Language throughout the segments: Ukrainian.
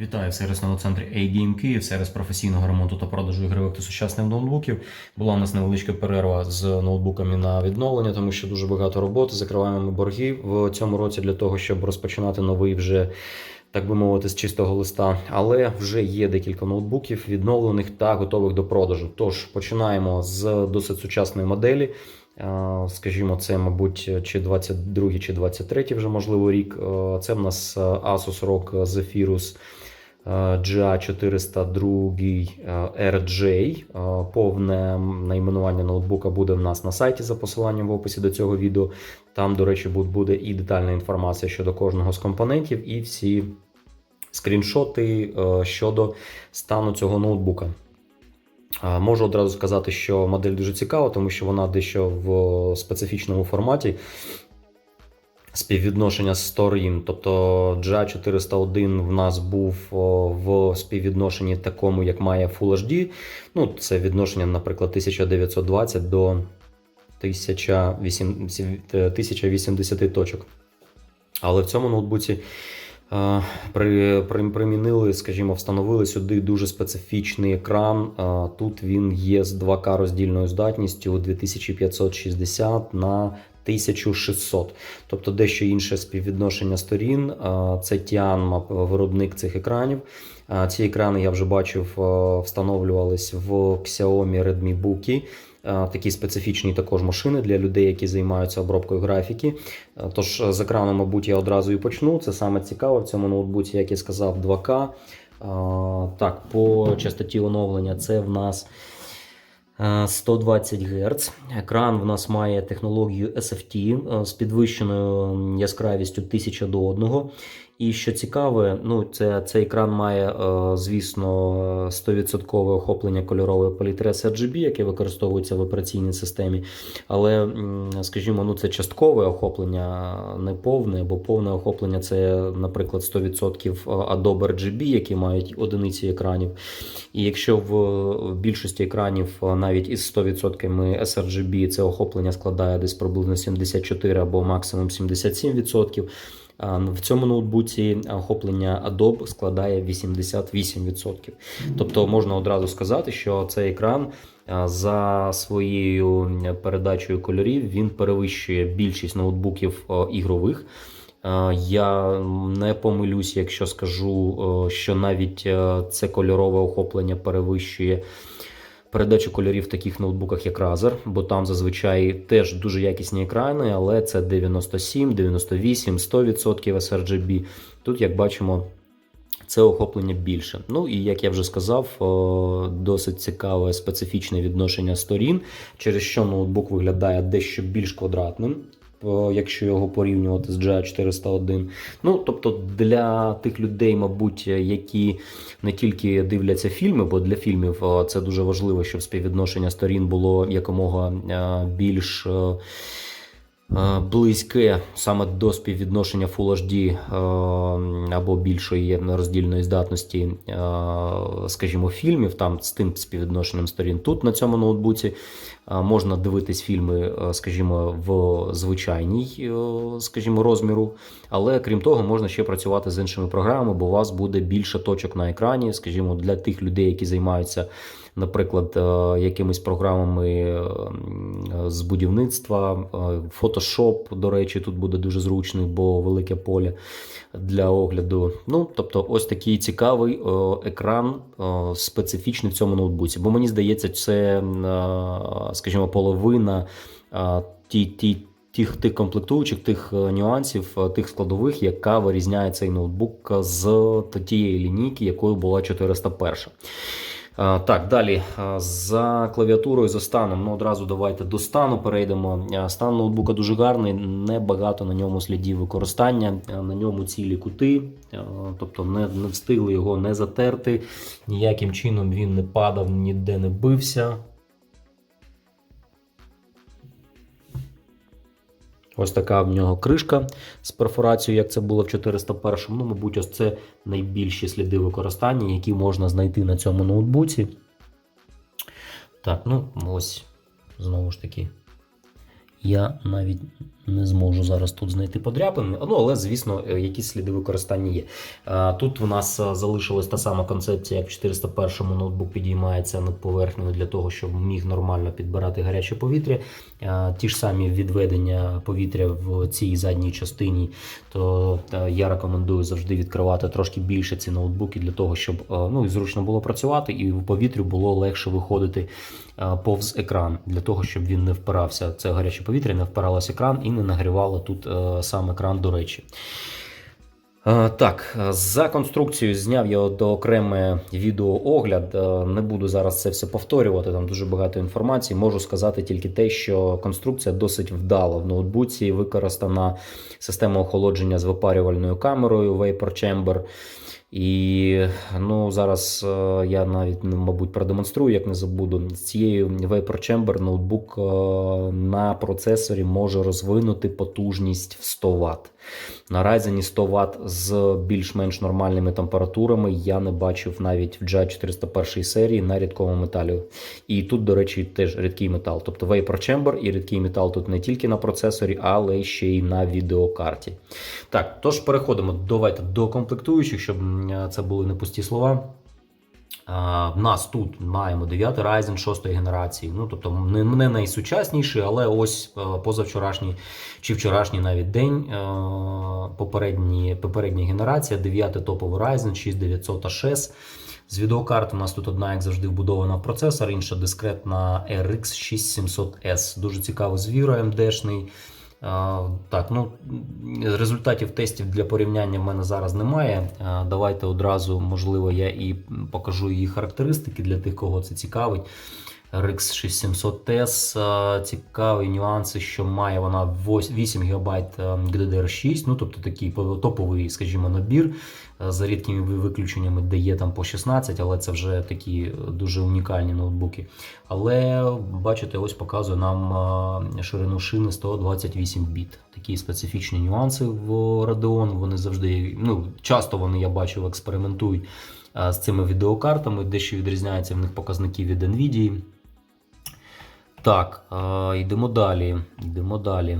Вітаю в сервісному центрі A-Game Київ, сервіс професійного ремонту та продажу ігрових та сучасних ноутбуків. Була у нас невеличка перерва з ноутбуками на відновлення, тому що дуже багато роботи. Закриваємо ми борги в цьому році для того, щоб розпочинати новий вже. Так би мовити, з чистого листа, але вже є декілька ноутбуків відновлених та готових до продажу. Тож починаємо з досить сучасної моделі. Е, Скажімо, це, мабуть, чи 22, чи 23 вже можливо рік. Е, Це в нас Asus ROG Zephyrus GA402 е, RJ. Е, Повне найменування ноутбука буде в нас на сайті за посиланням в описі до цього відео. Там, до речі, буде і детальна інформація щодо кожного з компонентів, і всі скріншоти е, щодо стану цього ноутбука. Можу одразу сказати, що модель дуже цікава, тому що вона дещо в специфічному форматі. Співвідношення сторін, тобто GA401 в нас був в співвідношенні такому, як має Full HD. Ну, це відношення, наприклад, 1920 до 1080 точок. Але в цьому ноутбуці е, при, примінили, скажімо, встановили сюди дуже специфічний екран. Е, Тут він є з 2К роздільною здатністю 2560 на 1600. Тобто дещо інше співвідношення сторін. Е, Це Tianma, виробник цих екранів. Е, Ці екрани я вже бачив, е, встановлювались в Xiaomi Redmi Book. Е, Такі специфічні також машини для людей, які займаються обробкою графіки. Е, Тож з екрану, мабуть, я одразу і почну. Це саме цікаво в цьому ноутбуці, як я сказав, 2К. Е, Так, по частоті оновлення це в нас е, 120 Гц. Екран в нас має технологію SFT е, з підвищеною яскравістю 1000 до 1. І що цікаве, ну це цей екран має, е, звісно, 100% охоплення кольорової палітри sRGB, яке використовується в операційній системі. Але, скажімо, ну це часткове охоплення, не повне, бо повне охоплення це, наприклад, 100% Adobe RGB, які мають одиниці екранів. І якщо в, в більшості екранів навіть із 100% sRGB це охоплення складає десь приблизно 74 або максимум 77%. А В цьому ноутбуці охоплення Adobe складає 88%. Тобто можна одразу сказати, що цей екран за своєю передачею кольорів він перевищує більшість ноутбуків ігрових. Е, Я не помилюсь, якщо скажу, е, що навіть е, це кольорове охоплення перевищує передачу кольорів в таких ноутбуках, як Razer, бо там зазвичай теж дуже якісні екрани, але це 97, 98, 100% sRGB. Тут, як бачимо, це охоплення більше. Ну і як я вже сказав, досить цікаве специфічне відношення сторін, через що ноутбук виглядає дещо більш квадратним. О, Якщо його порівнювати з GA401. Ну, тобто для тих людей, мабуть, які не тільки дивляться фільми, бо для фільмів це дуже важливо, щоб співвідношення сторін було якомога е, більш е, е, близьке саме до співвідношення Full HD е, або більшої роздільної здатності, е, скажімо, фільмів, там з тим співвідношенням сторін. Тут на цьому ноутбуці е, можна дивитись фільми, е, скажімо, в звичайній, е, скажімо, розміру. Але крім того, можна ще працювати з іншими програмами, бо у вас буде більше точок на екрані, скажімо, для тих людей, які займаються, наприклад, е, якимись програмами е, з будівництва. е, Photoshop, до речі, тут буде дуже зручний, бо велике поле для огляду. Ну, тобто, ось такий цікавий екран, специфічний в цьому ноутбуці. Бо мені здається, це, скажімо, половина ті, ті, тих, тих комплектуючих, тих нюансів, тих складових, яка вирізняє цей ноутбук з тієї лінійки, якою була 401. Так, далі за клавіатурою, за станом. Ну, одразу давайте до стану перейдемо. Стан ноутбука дуже гарний, небагато на ньому слідів використання. На ньому цілі кути, тобто не, не встигли його не затерти. Ніяким чином він не падав, ніде не бився. Ось така в нього кришка з перфорацією, як це було в 401. Ну, мабуть, ось це найбільші сліди використання, які можна знайти на цьому ноутбуці. Так, ну ось знову ж таки Я навіть не зможу зараз тут знайти подряпини. Ну, але, звісно, е, якісь сліди використання є. Тут у нас е, залишилась та сама концепція, як в 401-му ноутбук підіймається над поверхнею для того, щоб міг нормально підбирати гаряче повітря. Ті ж самі відведення повітря в цій задній частині, то я рекомендую завжди відкривати трошки більше ці ноутбуки для того, щоб е, ну, зручно було працювати, і в повітрю було легше виходити повз екран, для того, щоб він не впирався. Це гаряче повітря, не впиралося екран і не нагрівало тут е, сам екран, до речі. Е, Так, е, за конструкцією зняв я до окреме відеоогляд. Е, Не буду зараз це все повторювати. Там дуже багато інформації. Можу сказати тільки те, що конструкція досить вдала. В ноутбуці використана система охолодження з випарювальною камерою Vapor Chamber. І ну зараз е, я навіть ну, мабуть продемонструю, як не забуду. З цією Vapor Chamber ноутбук е, на процесорі може розвинути потужність в 100 Вт. На Ryzen 100 Вт з більш-менш нормальними температурами я не бачив навіть в GA 401 серії на рідкому металі. І тут, до речі, теж рідкий метал. Тобто Vapor Chamber і рідкий метал тут не тільки на процесорі, але ще й на відеокарті. Так, тож переходимо давайте до комплектуючих, щоб це були не пусті слова. В нас тут маємо 9 Ryzen 6 генерації. Ну, тобто не, найсучасніший, але ось е, позавчорашній чи вчорашній навіть день. е, Попередні, попередня генерація, 9 топовий Ryzen 6900 HS. З відеокарт у нас тут одна, як завжди, вбудована в процесор, інша дискретна RX 6700S. Дуже цікавий звір AMD-шний. Так, ну результатів тестів для порівняння в мене зараз немає. Давайте одразу, можливо, я і покажу її характеристики для тих, кого це цікавить. RX 6700 TS. цікаві нюанси, що має вона 8 ГБ GDDR6, ну тобто такий топовий, скажімо, набір за рідкими виключеннями, де є там по 16, але це вже такі дуже унікальні ноутбуки. Але бачите, ось показує нам а, ширину шини 128 біт. Такі специфічні нюанси в Radeon. Вони завжди, ну часто вони я бачив, експериментують з цими відеокартами, дещо відрізняються в них показники від Nvidia. Так, йдемо далі. Йдемо далі.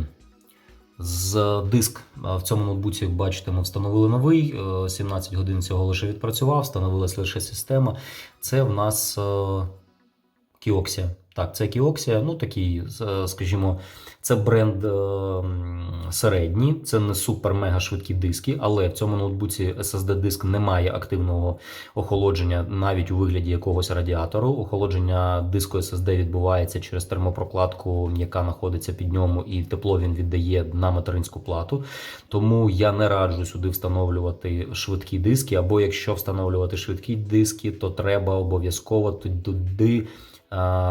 З диск в цьому ноутбуці, бачите, ми встановили новий. е, 17 годин цього лише відпрацював, встановилася лише система. Це в нас е, Kioxia. Так, це Kioxia, ну такий, скажімо, це бренд е, середній, це не супер-мега швидкі диски, але в цьому ноутбуці SSD-диск не має активного охолодження навіть у вигляді якогось радіатору. Охолодження диску SSD відбувається через термопрокладку, яка знаходиться під ньому, і тепло він віддає на материнську плату. Тому я не раджу сюди встановлювати швидкі диски, або якщо встановлювати швидкі диски, то треба обов'язково туди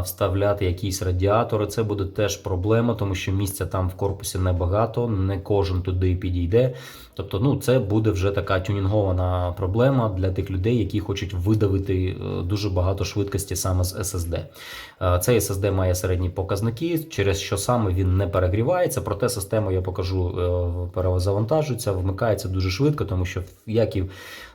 вставляти якісь радіатори. Це буде теж проблема, тому що місця там в корпусі небагато, не кожен туди підійде. Тобто, ну це буде вже така тюнінгована проблема для тих людей, які хочуть видавити е, дуже багато швидкості саме з SSD. Е, Цей SSD має середні показники, через що саме він не перегрівається. Проте систему я покажу е, перезавантажується, вмикається дуже швидко, тому що як і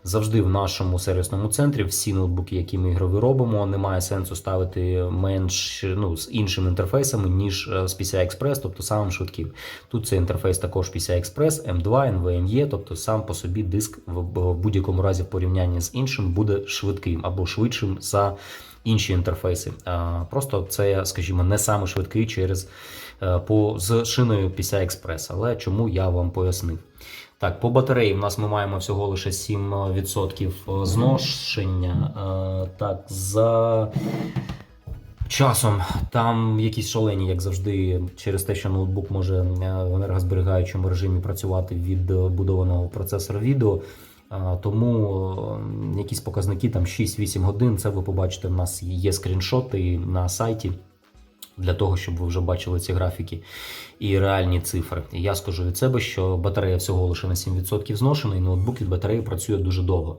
завжди в нашому сервісному центрі всі ноутбуки, які ми ігрові робимо, немає сенсу ставити менш ну, з іншими інтерфейсами, ніж е, з PCI Express, тобто самим швидким. Тут цей інтерфейс також PCI Express, M2, NVMe, тобто сам по собі диск в в будь-якому разі в порівнянні з іншим буде швидким або швидшим за інші інтерфейси. Просто це, скажімо, не саме швидкий через е, по з шиною PCI Express, але чому я вам пояснив. Так, по батареї в нас ми маємо всього лише 7% зношення. Е, Так, за часом там якісь шалені, як завжди, через те, що ноутбук може е, в енергозберігаючому режимі працювати від е, будованого процесора відео. Е, Тому е, якісь показники там 6-8 годин. Це ви побачите. У нас є скріншоти на сайті для того, щоб ви вже бачили ці графіки і реальні цифри. І я скажу від себе, що батарея всього лише на 7% зношена, і ноутбук від батареї працює дуже довго.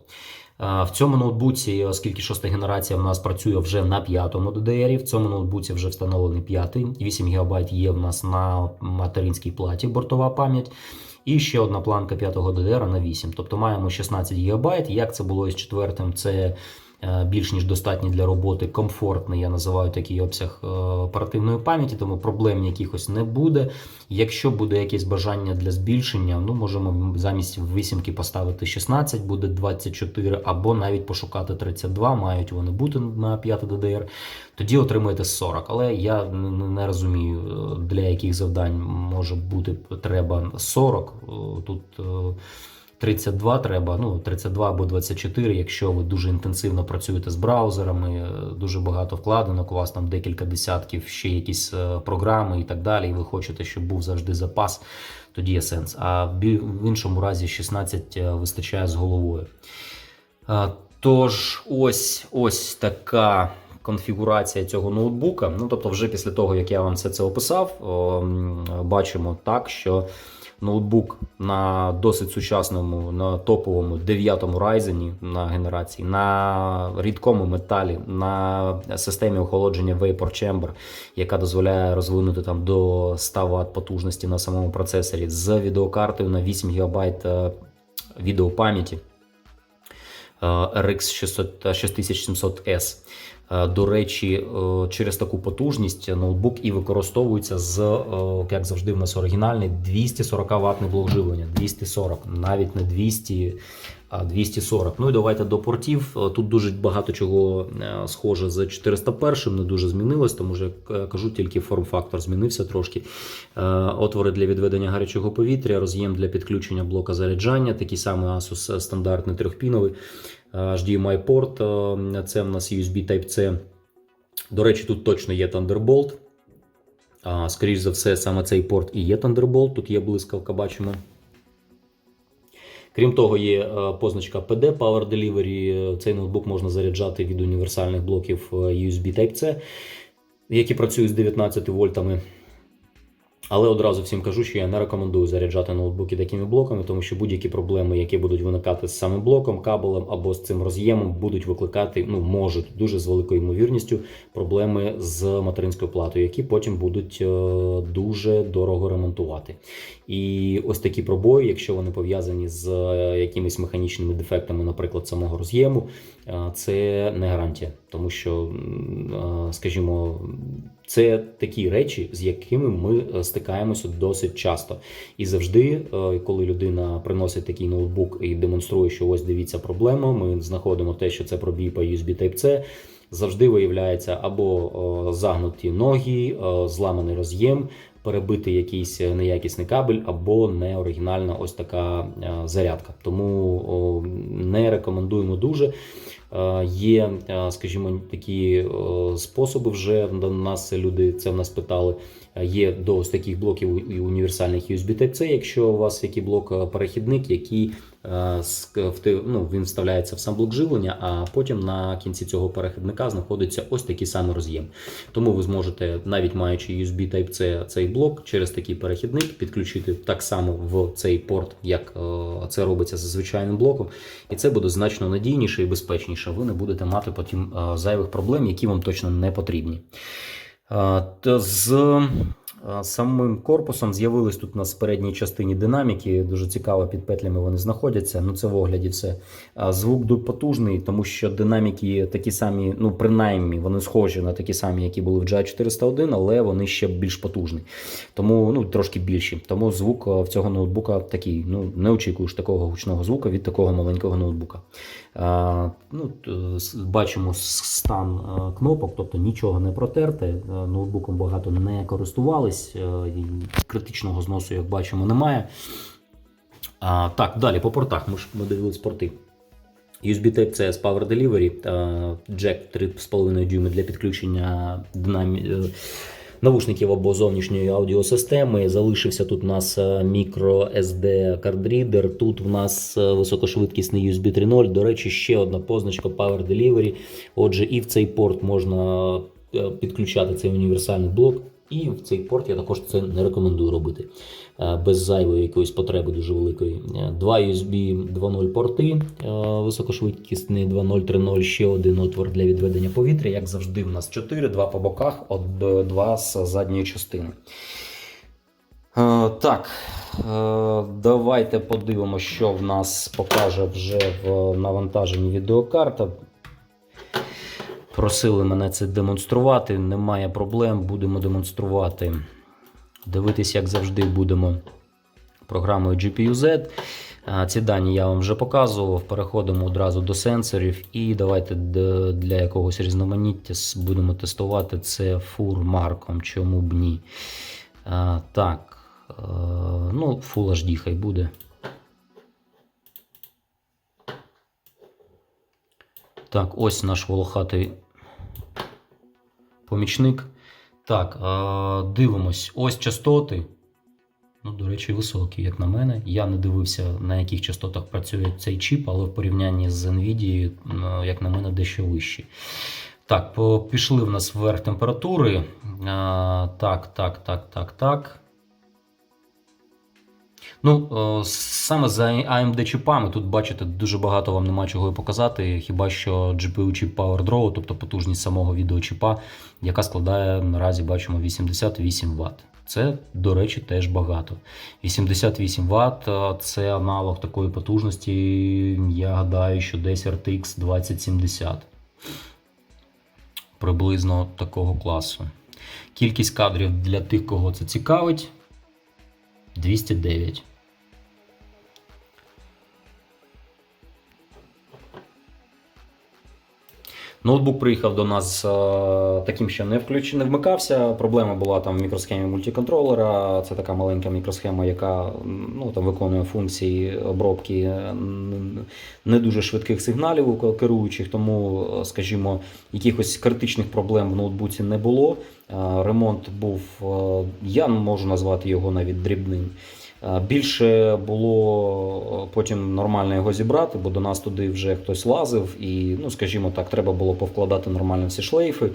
В цьому ноутбуці, оскільки шоста генерація в нас працює вже на п'ятому DDR, в цьому ноутбуці вже встановлений п'ятий, 8 ГБ є в нас на материнській платі бортова пам'ять. І ще одна планка 5 DDR на 8. Тобто маємо 16 ГБ. Як це було із четвертим, це більш ніж достатній для роботи, комфортний, я називаю такий обсяг е, оперативної пам'яті, тому проблем якихось не буде. Якщо буде якесь бажання для збільшення, ну можемо замість вісімки поставити 16, буде 24, або навіть пошукати 32, мають вони бути на 5 DDR, тоді отримаєте 40. Але я не розумію, е, для яких завдань може бути треба 40. Е, Тут е, 32 треба, ну 32 або 24, якщо ви дуже інтенсивно працюєте з браузерами, дуже багато вкладинок, у вас там декілька десятків, ще якісь е, програми і так далі, і ви хочете, щоб був завжди запас, тоді є сенс. А в іншому разі 16 е, вистачає з головою. Е, Тож, ось ось така конфігурація цього ноутбука. Ну, тобто, вже після того, як я вам все це описав, бачимо так, що ноутбук на досить сучасному, на топовому 9-му Ryzen на генерації, на рідкому металі, на системі охолодження Vapor Chamber, яка дозволяє розвинути там до 100 Вт потужності на самому процесорі, з відеокартою на 8 ГБ е, відеопам'яті. е, RX 6700S. Е, До речі, е, через таку потужність ноутбук і використовується з, е, як завжди, в нас оригінальний 240 ватний блок живлення. 240, навіть не 200, а 240. Ну і давайте до портів. Тут дуже багато чого схоже з 401, не дуже змінилось, тому що я кажу, тільки форм-фактор змінився трошки. Отвори для відведення гарячого повітря, роз'єм для підключення блока заряджання, такий самий Asus стандартний трьохпіновий. Е, HDMI порт, е, це в нас USB Type-C. До речі, тут точно є Thunderbolt. А, Скоріш за все, саме цей порт і є Thunderbolt. Тут є блискавка, бачимо. Крім того, є е, позначка PD Power Delivery. Цей ноутбук можна заряджати від універсальних блоків е, USB Type-C, які працюють з 19 вольтами. Але одразу всім кажу, що я не рекомендую заряджати ноутбуки такими блоками, тому що будь-які проблеми, які будуть виникати з самим блоком, кабелем або з цим роз'ємом, будуть викликати, ну можуть дуже з великою ймовірністю проблеми з материнською платою, які потім будуть е, дуже дорого ремонтувати. І ось такі пробої, якщо вони пов'язані з е, якимись механічними дефектами, наприклад, самого роз'єму, е, це не гарантія, тому що, скажімо, це такі речі, з якими ми е, стикаємося досить часто. І завжди, е, коли людина приносить такий ноутбук і демонструє, що ось дивіться проблема, ми знаходимо те, що це пробій по USB Type-C, завжди виявляється або е, загнуті ноги, зламаний роз'єм, перебитий якийсь неякісний кабель, або неоригінальна ось така е, зарядка. Тому не рекомендуємо дуже. Е, Є, е, скажімо, такі е, способи вже до нас люди це в нас питали. Е, Є до ось таких блоків універсальних USB Type-C, якщо у вас який блок е, перехідник, який е, ну, він вставляється в сам блок живлення, а потім на кінці цього перехідника знаходиться ось такий самий роз'єм. Тому ви зможете, навіть маючи USB Type-C цей блок, через такий перехідник підключити так само в цей порт, як е, це робиться за звичайним блоком, і це буде значно надійніше і безпечніше. Ви не будете мати потім е, зайвих проблем, які вам точно не потрібні. Е, з е, самим корпусом з'явились тут у нас в передній частині динаміки. Дуже цікаво, під петлями вони знаходяться. Ну це в огляді все. Звук потужний, тому що динаміки такі самі, ну принаймні, вони схожі на такі самі, які були в GI401, але вони ще більш потужні. Тому ну трошки більші. Тому звук в цього ноутбука такий. Ну не очікуєш такого гучного звука від такого маленького ноутбука. Ну, бачимо стан е, кнопок, тобто нічого не протерте. е, Ноутбуком багато не користувались. е, Критичного зносу, як бачимо, немає. Так, далі по портах. Ми ж ми дивились порти. USB Type-C з Power Delivery, джек 3,5 дюйми для підключення динамі... навушників або зовнішньої аудіосистеми. Залишився тут у нас е, мікро SD кардрідер. Тут в нас е, високошвидкісний USB 3.0. До речі, ще одна позначка Power Delivery. Отже, і в цей порт можна е, підключати цей універсальний блок. І в цей порт я також це не рекомендую робити е, без зайвої якоїсь потреби дуже великої. Е, Два USB 2.0 порти, е, високошвидкісний 2.0, 3.0, ще один отвор для відведення повітря. Як завжди, в нас 4, два по боках, два з задньої частини. Так, давайте подивимося, що в нас покаже вже в навантаженні відеокарта. Просили мене це демонструвати, немає проблем, будемо демонструвати. Дивитись, як завжди, будемо програмою GPU-Z. Ці дані я вам вже показував. Переходимо одразу до сенсорів, і давайте для якогось різноманіття будемо тестувати це фурмарком. Чому б ні? Так, е, ну, Full HD хай буде. Так, ось наш волохатий помічник. Так, дивимось. Ось частоти. Ну, до речі, високі, як на мене. Я не дивився, на яких частотах працює цей чіп, але в порівнянні з NVIDIA, як на мене, дещо вищі. Так, пішли в нас вверх температури. Так, так, так, так, так. Ну, е, саме за AMD чіпами тут бачите, дуже багато вам нема чого показати, хіба що GPU чіп PowerDraw, тобто потужність самого відеочіпа, яка складає наразі бачимо 88 Вт. Це, до речі, теж багато. 88 Вт е, це аналог такої потужності, я гадаю, що десь RTX 2070. Приблизно такого класу. Кількість кадрів для тих, кого це цікавить. 209. Ноутбук приїхав до нас е, таким, що не включ... не вмикався. Проблема була там в мікросхемі мультиконтролера. Це така маленька мікросхема, яка ну, там, виконує функції обробки е, не дуже швидких сигналів керуючих, тому, е, скажімо, якихось критичних проблем в ноутбуці не було. Ремонт був, я можу назвати його навіть дрібним. Е, Більше було е, потім нормально його зібрати, бо до нас туди вже хтось лазив, і, ну, скажімо так, треба було повкладати нормально всі шлейфи,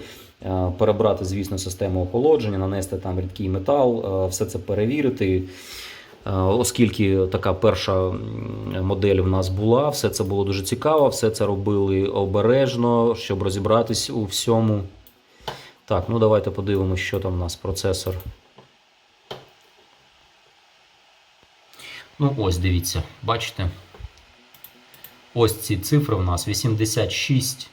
е, перебрати, звісно, систему охолодження, нанести там рідкий метал, все це перевірити. Оскільки така перша модель в нас була, все це було дуже цікаво, все це робили обережно, щоб розібратись у всьому. Так, ну давайте подивимося, що там у нас процесор. Ну, ось дивіться, бачите? Ось ці цифри у нас 86,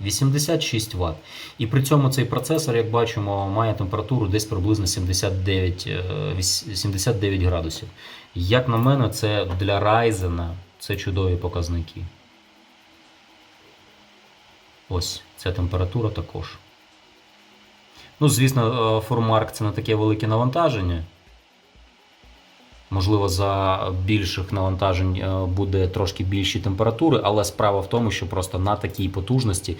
86 Вт. І при цьому цей процесор, як бачимо, має температуру десь приблизно 79, е, 79 градусів. Як на мене, це для Ryzen це чудові показники. Ось ця температура також. Ну, звісно, е, формарк це не таке велике навантаження. Можливо, за більших навантажень е, буде трошки більші температури, але справа в тому, що просто на такій потужності е,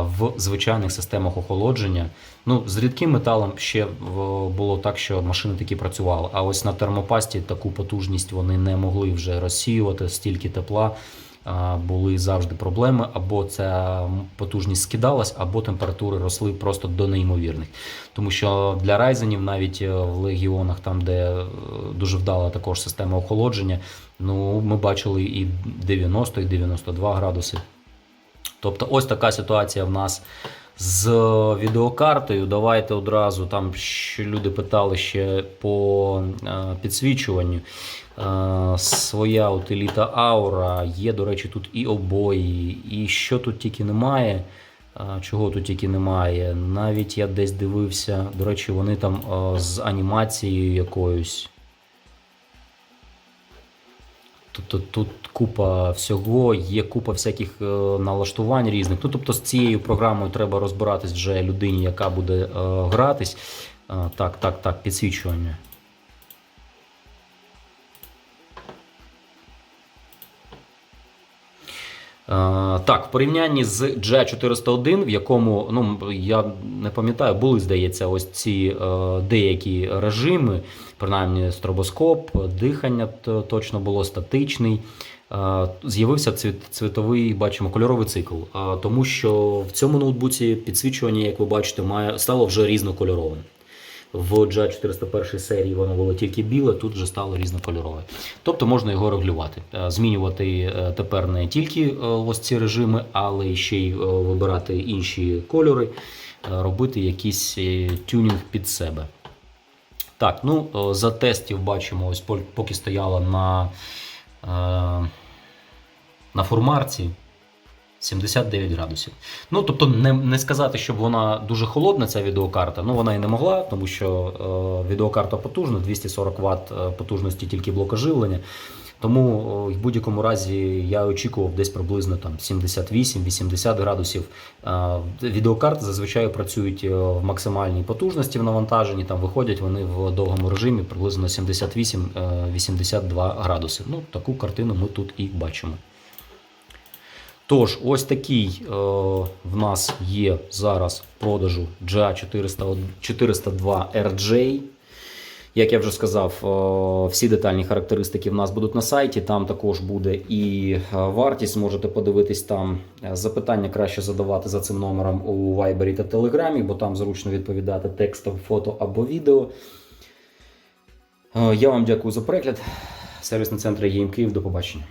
в звичайних системах охолодження, ну з рідким металом ще було так, що машини такі працювали. А ось на термопасті таку потужність вони не могли вже розсіювати стільки тепла. Були завжди проблеми, або ця потужність скидалась, або температури росли просто до неймовірних. Тому що для райзенів навіть е, в легіонах, там де е, дуже вдала також система охолодження, ну ми бачили і 90, і 92 градуси. Тобто, ось така ситуація в нас з відеокартою. Давайте одразу там що люди питали ще по е, підсвічуванню. Е, Своя утиліта Aura. Є, до речі, тут і обої, і що тут тільки немає. Е, Чого тут тільки немає. Навіть я десь дивився. До речі, вони там з анімацією якоюсь. Тобто тут купа всього, є купа всяких е, налаштувань різних. Ну, тобто з цією програмою треба розбиратись вже людині, яка буде е, гратись. Е, так, так, так, підсвічування. Так, в порівнянні з G401, в якому, ну я не пам'ятаю, були, здається, ось ці е, деякі режими, принаймні стробоскоп, дихання точно було статичний. Е, З'явився цвіт, цвітовий, бачимо, кольоровий цикл, Е, тому що в цьому ноутбуці підсвічування, як ви бачите, має стало вже різнокольоровим. В G401 серії воно було тільки біле, тут вже стало різнокольорове. Тобто можна його регулювати, Е, змінювати е, тепер не тільки е, ось ці режими, але ще й вибирати інші кольори, робити якийсь тюнінг під себе. Так, ну за тестів бачимо, ось поки стояла на, на фурмарці. 79 градусів. Ну, тобто, не, не сказати, щоб вона дуже холодна, ця відеокарта. Ну, вона і не могла, тому що е, відеокарта потужна, 240 Вт е, потужності тільки блока живлення. Тому о, в будь-якому разі я очікував десь приблизно там 78-80 градусів. Е, Відеокарти зазвичай працюють е, в максимальній потужності в навантаженні. Там виходять вони в довгому режимі приблизно 78-82 градуси. Ну, таку картину ми тут і бачимо. Тож, ось такий е, в нас є зараз в продажу GA 402 RJ. Як я вже сказав, е, всі детальні характеристики в нас будуть на сайті. Там також буде і е, вартість. Можете подивитись там. Е, Запитання краще задавати за цим номером у Viber та Telegram, бо там зручно відповідати текстом, фото або відео. Я вам дякую за перегляд. Сервісний центр ЄМ Київ. До побачення.